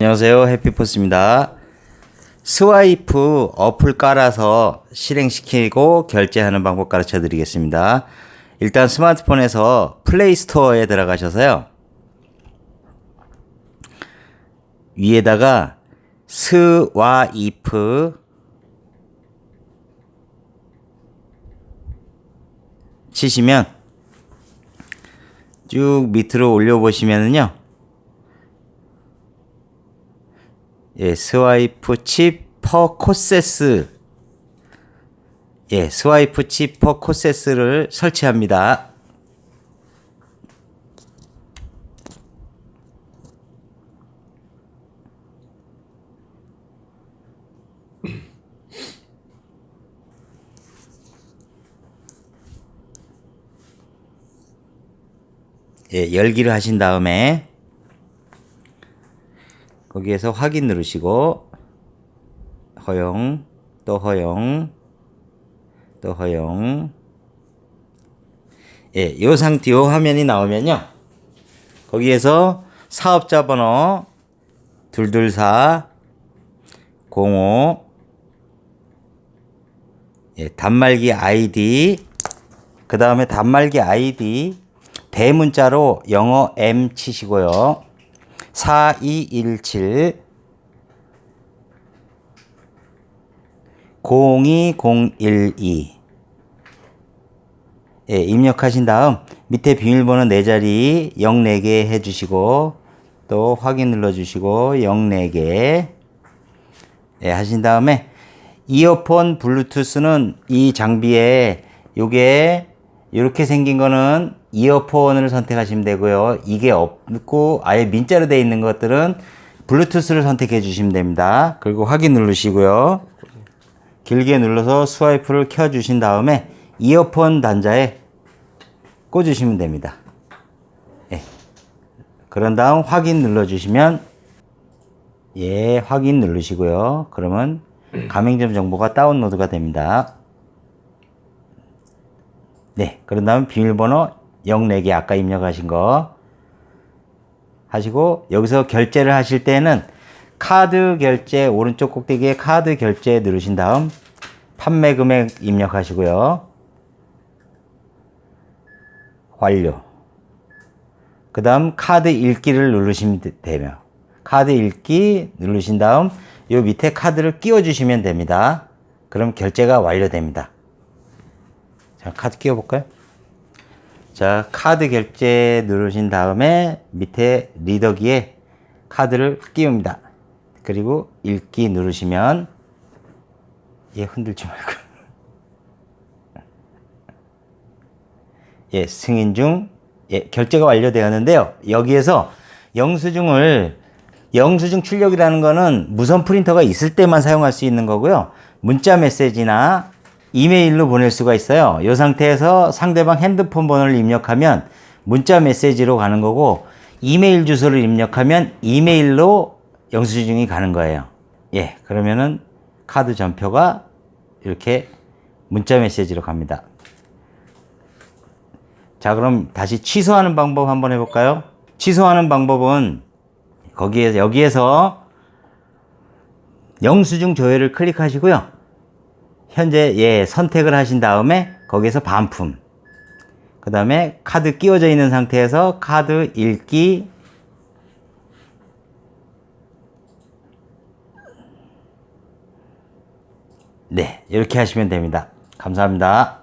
안녕하세요. 해피포스입니다. 스와이프 어플 깔아서 실행시키고 결제하는 방법 가르쳐 드리겠습니다. 일단 스마트폰에서 플레이 스토어에 들어가셔서요. 위에다가 스와이프 치시면 쭉 밑으로 올려 보시면은요. 예, 스와이프 칩 퍼 코세스. 예, 스와이프 칩 퍼 코세스를 설치합니다. 예, 열기를 하신 다음에 거기에서 확인 누르시고 허용 또 허용 또 허용 예, 요 상태 요 화면이 나오면요. 거기에서 사업자 번호 224 05 예, 단말기 아이디 그 다음에 단말기 아이디 대문자로 영어 M 치시고요. 4217 02012 예, 입력하신 다음 밑에 비밀번호 4자리 04개 해주시고 또 확인 눌러주시고 04개. 예, 하신 다음에 이어폰 블루투스는 이 장비에 요게 이렇게 생긴 거는 이어폰을 선택하시면 되고요. 이게 없고 아예 민자로 되어 있는 것들은 블루투스를 선택해 주시면 됩니다. 그리고 확인 누르시고요. 길게 눌러서 스와이프를 켜 주신 다음에 이어폰 단자에 꽂으시면 됩니다. 예. 그런 다음 확인 눌러 주시면 예, 확인 누르시고요. 그러면 가맹점 정보가 다운로드가 됩니다. 네, 그런 다음 비밀번호 04개 아까 입력하신 거 하시고 여기서 결제를 하실 때는 카드 결제 오른쪽 꼭대기에 카드 결제 누르신 다음 판매 금액 입력하시고요. 완료. 그 다음 카드 읽기를 누르시면 되- 되며 카드 읽기 누르신 다음 요 밑에 카드를 끼워 주시면 됩니다. 그럼 결제가 완료됩니다. 자, 카드 끼워 볼까요? 자, 카드 결제 누르신 다음에 밑에 리더기에 카드를 끼웁니다. 그리고 읽기 누르시면 얘 흔들지 말고 예, 승인 중 예, 결제가 완료되었는데요. 여기에서 영수증을 영수증 출력이라는 거는 무선 프린터가 있을 때만 사용할 수 있는 거고요. 문자 메시지나 이메일로 보낼 수가 있어요. 이 상태에서 상대방 핸드폰 번호를 입력하면 문자 메시지로 가는 거고 이메일 주소를 입력하면 이메일로 영수증이 가는 거예요. 예, 그러면은 카드 전표가 이렇게 문자 메시지로 갑니다. 자, 그럼 다시 취소하는 방법 한번 해볼까요? 취소하는 방법은 거기에 여기에서 영수증 조회를 클릭하시고요. 현재 예 선택을 하신 다음에 거기에서 반품. 그 다음에 카드 끼워져 있는 상태에서 카드 읽기 네 이렇게 하시면 됩니다. 감사합니다.